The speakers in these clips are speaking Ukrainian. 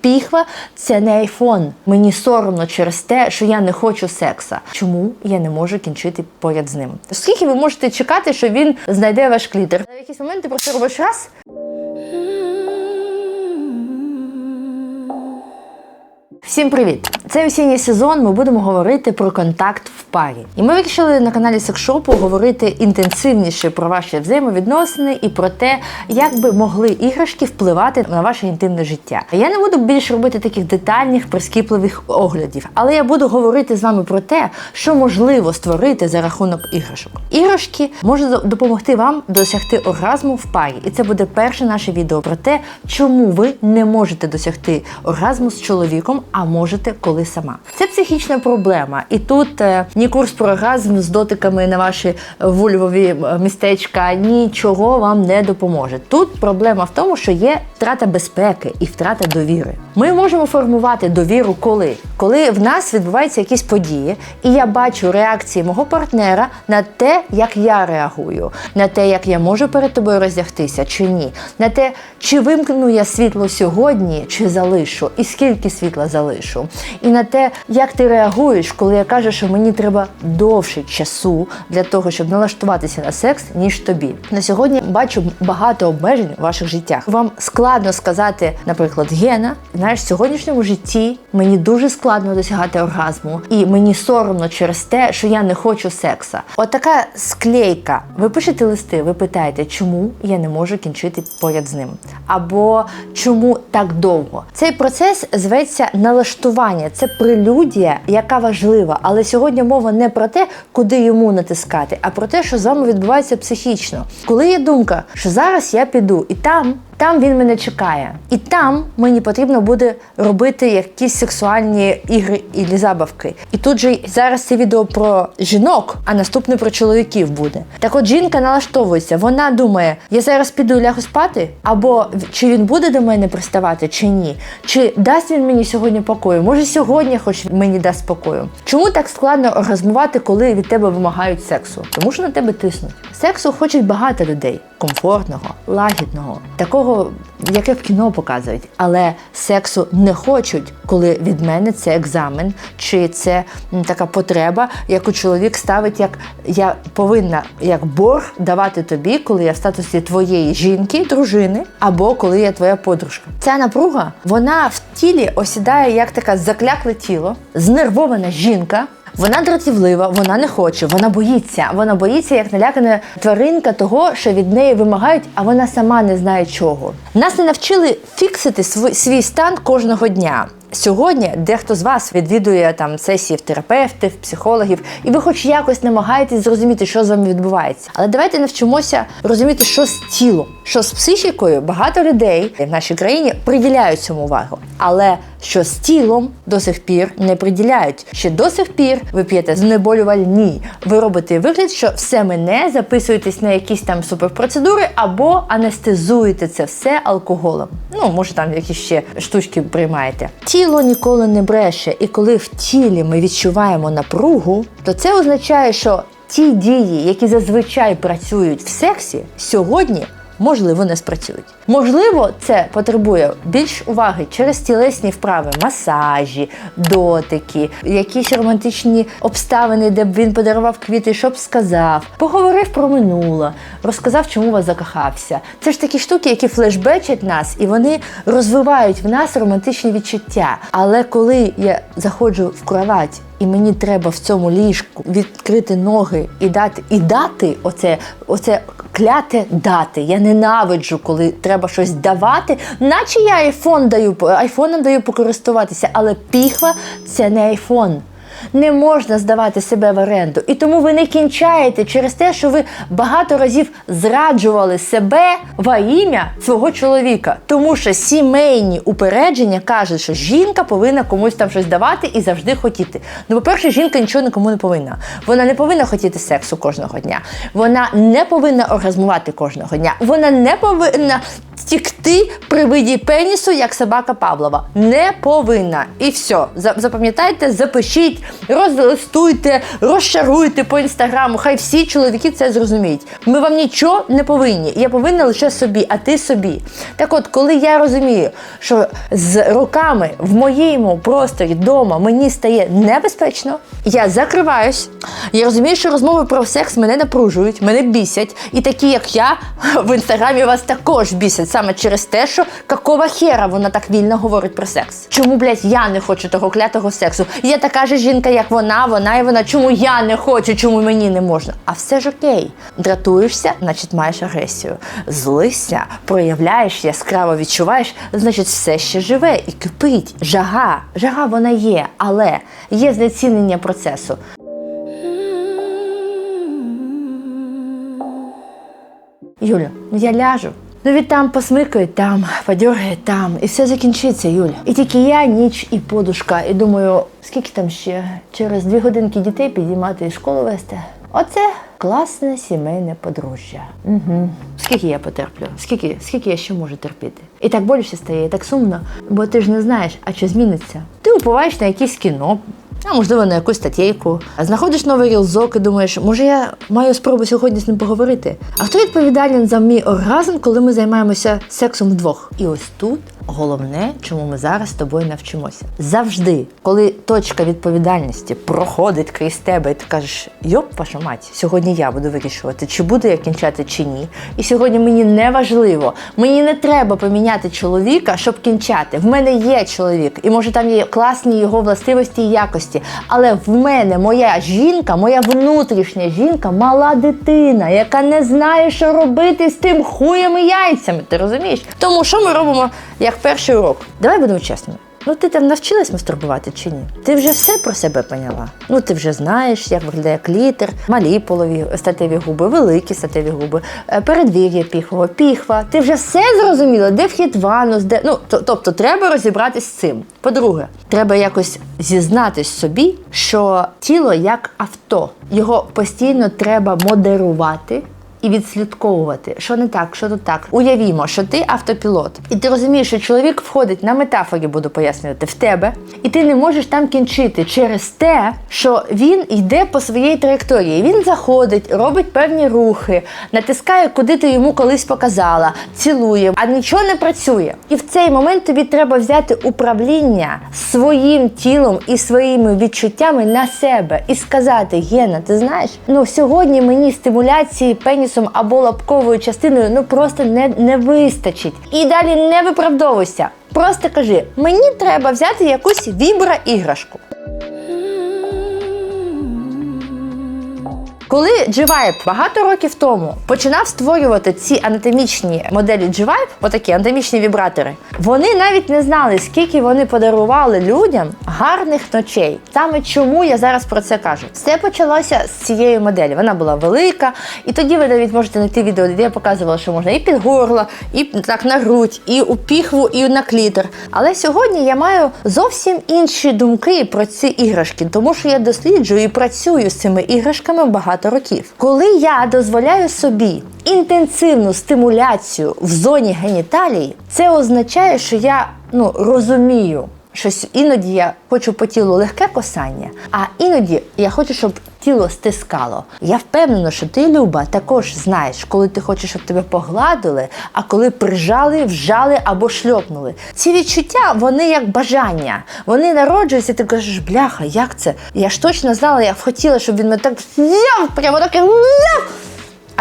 піхва це не айфон. Мені соромно через те, що я не хочу секса. Чому я не можу кінчити поряд з ним? Скільки ви можете чекати, що він знайде ваш клітер? На якісь моменти просто робиш раз. Всім привіт! Це осінній сезон. Ми будемо говорити про контакт в парі. І ми вирішили на каналі Секшопу говорити інтенсивніше про ваші взаємовідносини і про те, як би могли іграшки впливати на ваше інтимне життя. Я не буду більше робити таких детальних прискіпливих оглядів, але я буду говорити з вами про те, що можливо створити за рахунок іграшок. Іграшки можуть допомогти вам досягти оргазму в парі, і це буде перше наше відео про те, чому ви не можете досягти оргазму з чоловіком, а можете коли сама. Це психічна проблема, і тут е, ні курс про оргазм з дотиками на ваші вульвові е, містечка нічого вам не допоможе. Тут проблема в тому, що є втрата безпеки і втрата довіри. Ми можемо формувати довіру коли? Коли в нас відбуваються якісь події, і я бачу реакції мого партнера на те, як я реагую, на те, як я можу перед тобою роздягтися чи ні, на те, чи вимкну я світло сьогодні, чи залишу, і скільки світла залишу, і на те, як ти реагуєш, коли я кажу, що мені треба довше часу для того, щоб налаштуватися на секс, ніж тобі. На сьогодні бачу багато обмежень у ваших життях. Вам складно сказати, наприклад, Гена, знаєш, в сьогоднішньому житті мені дуже складно досягати оргазму, і мені соромно через те, що я не хочу секса. Отака склейка. Ви пишете листи, ви питаєте, чому я не можу кінчити поряд з ним, або чому так довго. Цей процес зветься налаштування. Це прелюдія, яка важлива. Але сьогодні мова не про те, куди йому натискати, а про те, що з вами відбувається психічно. Коли є думка, що зараз я піду і там. Там він мене чекає, і там мені потрібно буде робити якісь сексуальні ігри і забавки. І тут же зараз це відео про жінок, а наступне про чоловіків буде. Так от жінка налаштовується, вона думає, я зараз піду лягу спати, або чи він буде до мене приставати, чи ні, чи дасть він мені сьогодні покою? Може, сьогодні хоч мені дасть спокою. Чому так складно оргазмувати, коли від тебе вимагають сексу? Тому що на тебе тиснуть. Сексу хочуть багато людей комфортного, лагідного, такого, яке в кіно показують. Але сексу не хочуть, коли від мене це екзамен, чи це така потреба, яку чоловік ставить, як я повинна як борг давати тобі, коли я в статусі твоєї жінки, дружини, або коли я твоя подружка. Ця напруга вона в тілі осідає як таке заклякле тіло, знервована жінка. Вона дратівлива, вона не хоче, вона боїться. Вона боїться, як налякана тваринка того, що від неї вимагають, а вона сама не знає чого. Нас не навчили фіксити свій, стан кожного дня. Сьогодні дехто з вас відвідує там сесії в терапевтів, психологів, і ви хоч якось намагаєтесь зрозуміти, що з вами відбувається. Але давайте навчимося розуміти, що з тілом, що з психікою багато людей в нашій країні приділяють цьому увагу. Але що з тілом до сих пір не приділяють. Ще до сих пір ви п'єте знеболювальні. Ви робите вигляд, що все мене записуєтесь на якісь там суперпроцедури або анестезуєте це все алкоголем. Ну, може, там якісь ще штучки приймаєте. Тіло ніколи не бреше, і коли в тілі ми відчуваємо напругу, то це означає, що ті дії, які зазвичай працюють в сексі, сьогодні можливо, не спрацюють. Можливо, це потребує більш уваги через тілесні вправи, масажі, дотики, якісь романтичні обставини, де б він подарував квіти, щоб сказав, поговорив про минуле, розказав, чому вас закохався. Це ж такі штуки, які флешбечать нас, і вони розвивають в нас романтичні відчуття. Але коли я заходжу в кровать і мені треба в цьому ліжку відкрити ноги і дати і дати оце, оце кляте дати. Я ненавиджу, коли треба щось давати, наче я айфон даю, айфоном даю покористуватися, але піхва це не айфон. Не можна здавати себе в оренду. І тому ви не кінчаєте через те, що ви багато разів зраджували себе во ім'я свого чоловіка. Тому що сімейні упередження кажуть, що жінка повинна комусь там щось давати і завжди хотіти. Ну, по-перше, жінка нічого нікому не повинна. Вона не повинна хотіти сексу кожного дня. Вона не повинна оргазмувати кожного дня. Вона не повинна втікти при виді пенісу, як собака Павлова. Не повинна. І все. Запам'ятайте, запишіть, розлистуйте, розшаруйте по інстаграму. Хай всі чоловіки це зрозуміють. Ми вам нічого не повинні. Я повинна лише собі, а ти собі. Так от, коли я розумію, що з роками в моєму просторі вдома мені стає небезпечно, я закриваюсь. Я розумію, що розмови про секс мене напружують, мене бісять. І такі, як я, в інстаграмі вас також бісять саме через те, що какого хера вона так вільно говорить про секс. Чому, блядь, я не хочу того клятого сексу? Я така ж жінка, як вона, вона і вона. Чому я не хочу, чому мені не можна? А все ж окей. Дратуєшся, значить маєш агресію. Злишся, проявляєш, яскраво відчуваєш, значить все ще живе і кипить. Жага. Жага вона є, але є знецінення процесу. Юля, ну я ляжу. Ну від там посмикають там, подергають там, і все закінчиться, Юля. І тільки я, ніч і подушка. І думаю, скільки там ще через дві годинки дітей підіймати і школу вести. Оце класне сімейне подружжя. Угу. Скільки я потерплю? Скільки, скільки я ще можу терпіти? І так боляче стає, і так сумно, бо ти ж не знаєш, а що зміниться. Ти уповаєш на якесь кіно, а можливо на якусь статтєйку. Знаходиш новий рілзок і думаєш, може я маю спробу сьогодні з ним поговорити. А хто відповідальний за мій оргазм, коли ми займаємося сексом вдвох? І ось тут головне, чому ми зараз з тобою навчимося. Завжди, коли точка відповідальності проходить крізь тебе, і ти кажеш, йоп, ваша мать, сьогодні я буду вирішувати, чи буду я кінчати, чи ні. І сьогодні мені не важливо, мені не треба поміняти чоловіка, щоб кінчати. В мене є чоловік, і може там є класні його властивості і якості. Але в мене моя жінка, моя внутрішня жінка, мала дитина, яка не знає, що робити з тим хуєм і яйцями. Ти розумієш? Тому що ми робимо як перший урок? Давай будемо чесними. Ну, ти там навчилась мастурбувати чи ні? Ти вже все про себе поняла. Ну, ти вже знаєш, як виглядає клітер, малі полові статеві губи, великі статеві губи, е, передвір'я піхвого, піхва. Ти вже все зрозуміла, де вхід в анус, де. Ну, то- тобто, треба розібратись з цим. По-друге, треба якось зізнатись собі, що тіло як авто, його постійно треба модерувати і відслідковувати, що не так, що тут так. Уявімо, що ти автопілот, і ти розумієш, що чоловік входить на метафорі, буду пояснювати, в тебе, і ти не можеш там кінчити через те, що він йде по своїй траєкторії. Він заходить, робить певні рухи, натискає, куди ти йому колись показала, цілує, а нічого не працює. І в цей момент тобі треба взяти управління своїм тілом і своїми відчуттями на себе і сказати: Гена, ти знаєш, ну сьогодні мені стимуляції пенісом або лапковою частиною ну просто не, не вистачить. І далі не виправдовуйся. Просто кажи: мені треба взяти якусь вібра-іграшку. Коли G-Vibe багато років тому починав створювати ці анатомічні моделі G-Vibe, отакі анатомічні вібратори, вони навіть не знали, скільки вони подарували людям гарних ночей. Саме чому я зараз про це кажу. Все почалося з цієї моделі. Вона була велика, і тоді ви навіть можете знайти відео, де я показувала, що можна і під горло, і так на грудь, і у піхву, і на клітер. Але сьогодні я маю зовсім інші думки про ці іграшки, тому що я досліджую і працюю з цими іграшками багато років. Коли я дозволяю собі інтенсивну стимуляцію в зоні геніталії, це означає, що я ну розумію. Щось іноді я хочу по тілу легке косання, а іноді я хочу, щоб тіло стискало. Я впевнена, що ти, Люба, також знаєш, коли ти хочеш, щоб тебе погладили, а коли прижали, вжали або шльопнули. Ці відчуття, вони як бажання. Вони народжуються, ти кажеш, бляха, як це? Я ж точно знала, я хотіла, щоб він мене так взяв, прямо так.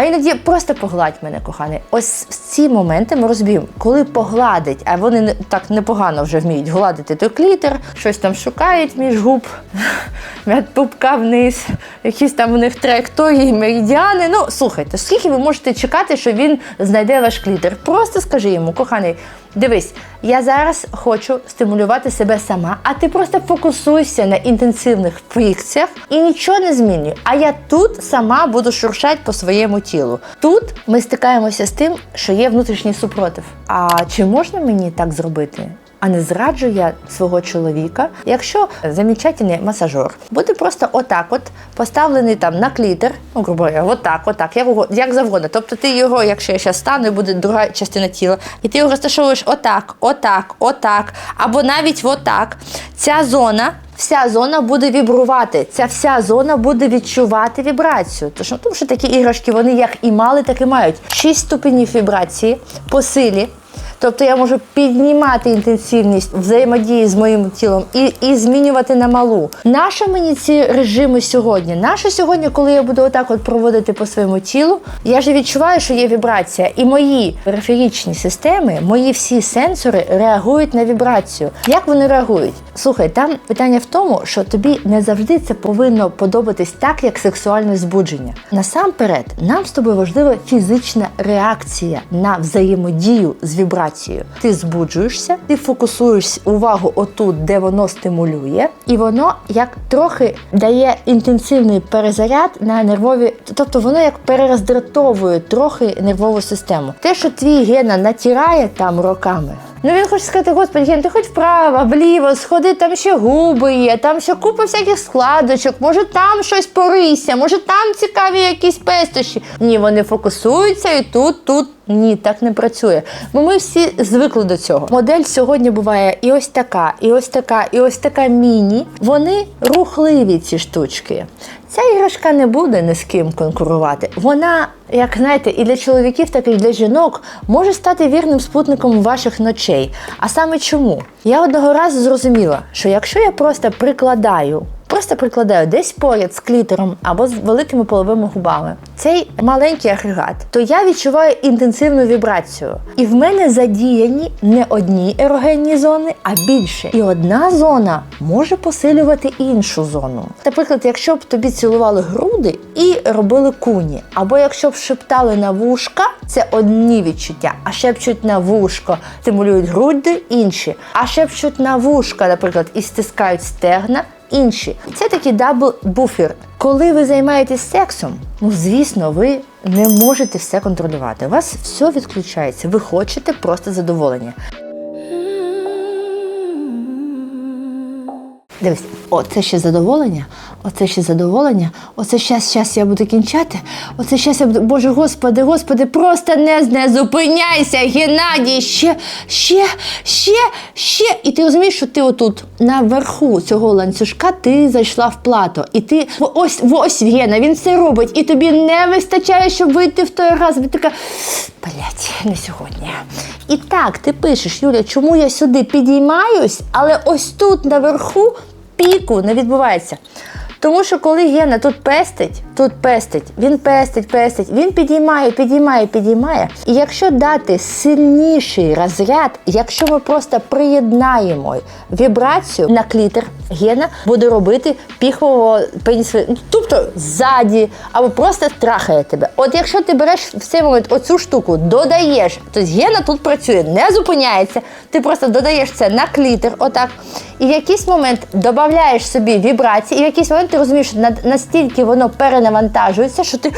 А іноді просто погладь мене, коханий. Ось ці моменти ми розб'ємо, коли погладить, а вони так непогано вже вміють гладити той клітер, щось там шукають між губ, від пупка вниз, якісь там у них траєкторії, меридіани. Ну, слухайте, скільки ви можете чекати, що він знайде ваш клітер? Просто скажи йому, коханий, дивись, я зараз хочу стимулювати себе сама, а ти просто фокусуйся на інтенсивних фрикціях і нічого не змінюй. А я тут сама буду шуршати по своєму тілу. Тут ми стикаємося з тим, що є внутрішній супротив. А чи можна мені так зробити? А не зраджу я свого чоловіка, якщо замічательний масажер буде просто отак, от поставлений там на клітер, ну грубо отак, отак, як, як завгодно. Тобто ти його, якщо я зараз стану, буде друга частина тіла, і ти його розташовуєш отак, отак, отак, або навіть отак. Ця зона. Вся зона буде вібрувати, ця вся зона буде відчувати вібрацію. Тож, ну, тому що такі іграшки вони як і мали, так і мають. Шість ступенів вібрації по силі. Тобто я можу піднімати інтенсивність взаємодії з моїм тілом і, і змінювати на малу. Нащо мені ці режими сьогодні? Наше сьогодні, коли я буду отак от проводити по своєму тілу, я ж відчуваю, що є вібрація, і мої периферічні системи, мої всі сенсори реагують на вібрацію. Як вони реагують? Слухай, там питання в тому, що тобі не завжди це повинно подобатись так, як сексуальне збудження. Насамперед, нам з тобою важлива фізична реакція на взаємодію з вібрацією. Ти збуджуєшся, ти фокусуєш увагу отут, де воно стимулює, і воно як трохи дає інтенсивний перезаряд на нервові, тобто воно як перероздратовує трохи нервову систему. Те, що твій гена натирає там роками. Ну він хоче сказати, господи, Ген, ти хоч вправо, вліво, сходи, там ще губи є, там ще купа всяких складочок, може там щось порися, може там цікаві якісь пестощі. Ні, вони фокусуються і тут, тут. Ні, так не працює. Бо ми всі звикли до цього. Модель сьогодні буває і ось така, і ось така, і ось така міні. Вони рухливі, ці штучки. Ця іграшка не буде ні з ким конкурувати. Вона, як знаєте, і для чоловіків, так і для жінок може стати вірним спутником ваших ночей. А саме чому? Я одного разу зрозуміла, що якщо я просто прикладаю. Просто прикладаю десь поряд з клітором або з великими половими губами цей маленький агрегат, то я відчуваю інтенсивну вібрацію. І в мене задіяні не одні ерогенні зони, а більше. І одна зона може посилювати іншу зону. Наприклад, якщо б тобі цілували груди і робили куні, або якщо б шептали на вушка, це одні відчуття, а шепчуть на вушко, стимулюють груди інші, а шепчуть на вушка, наприклад, і стискають стегна інші. Це такий дабл буфер. Коли ви займаєтесь сексом, ну звісно, ви не можете все контролювати. У вас все відключається. Ви хочете просто задоволення. Дивись, оце ще задоволення, оце ще задоволення, оце щас, щас я буду кінчати, оце щас я буду. Боже господи, господи, просто не, не зупиняйся, Геннадій, ще, ще, ще, ще. І ти розумієш, що ти отут наверху цього ланцюжка ти зайшла в плато. І ти ось ось Гена, він це робить, і тобі не вистачає, щоб вийти в той раз. І така блять, не сьогодні. І так, ти пишеш, Юля, чому я сюди підіймаюсь, але ось тут наверху піку не відбувається. Тому що коли Гена тут пестить, тут пестить, він пестить, пестить, він підіймає, підіймає, підіймає. І якщо дати сильніший розряд, якщо ми просто приєднаємо вібрацію на клітер, Гена буде робити піхового пенісу, тобто ззаді, або просто трахає тебе. От якщо ти береш в цей момент оцю штуку, додаєш, то Гена тут працює, не зупиняється, ти просто додаєш це на клітер, отак. І в якийсь момент додаєш собі вібрації, і в якийсь момент ти розумієш, настільки воно перенавантажується, що ти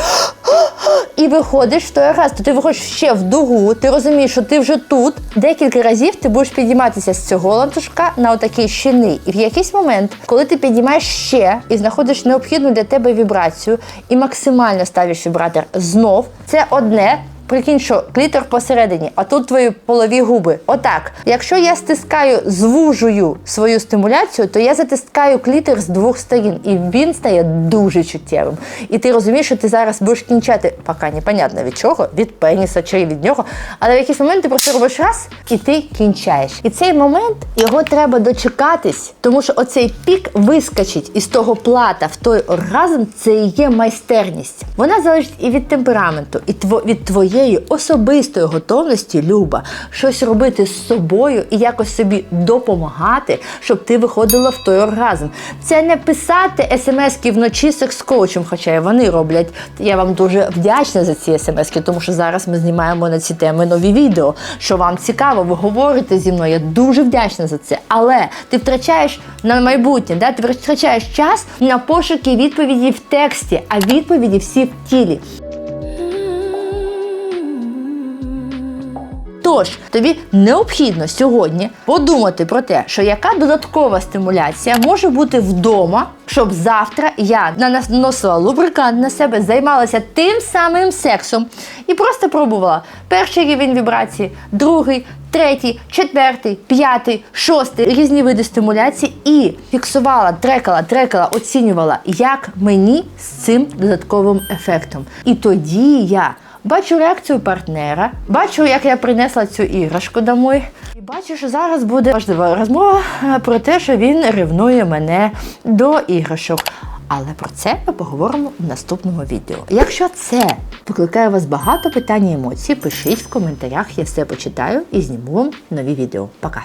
і виходиш в той раз, то ти виходиш ще в дугу, ти розумієш, що ти вже тут. Декілька разів ти будеш підійматися з цього ланцюжка на отакий щільний. І в якийсь момент, коли ти підіймаєш ще і знаходиш необхідну для тебе вібрацію, і максимально ставиш вібратор знов, це одне. Прикинь, що клітор посередині, а тут твої полові губи. Отак. Якщо я стискаю, звужую свою стимуляцію, то я затискаю клітор з двох сторін, і він стає дуже чуттєвим. І ти розумієш, що ти зараз будеш кінчати, поки непонятно від чого, від пеніса чи від нього. Але в якийсь момент ти просто робиш раз і ти кінчаєш. І цей момент його треба дочекатись, тому що оцей пік вискочить із того плата в той оргазм, це і є майстерність. Вона залежить і від темпераменту, і від твоєї особистої готовності, Люба, щось робити з собою і якось собі допомагати, щоб ти виходила в той оргазм. Це не писати смски вночі секс-коучем, хоча і вони роблять. Я вам дуже вдячна за ці смски, тому що зараз ми знімаємо на ці теми нові відео. Що вам цікаво, ви говорите зі мною. Я дуже вдячна за це. Але ти втрачаєш на майбутнє, да? ти втрачаєш час на пошуки відповіді в тексті, а відповіді всі в тілі. Тож тобі необхідно сьогодні подумати про те, що яка додаткова стимуляція може бути вдома, щоб завтра я наносила лубрикант на себе, займалася тим самим сексом і просто пробувала перший рівень вібрації, другий, третій, четвертий, п'ятий, шостий різні види стимуляції і фіксувала, трекала, трекала, оцінювала, як мені з цим додатковим ефектом. І тоді я. Бачу реакцію партнера, бачу, як я принесла цю іграшку домой. І бачу, що зараз буде важлива розмова е, про те, що він ревнує мене до іграшок. Але про це ми поговоримо в наступному відео. Якщо це викликає у вас багато питань і емоцій, пишіть в коментарях, я все почитаю і зніму вам нові відео. Пока!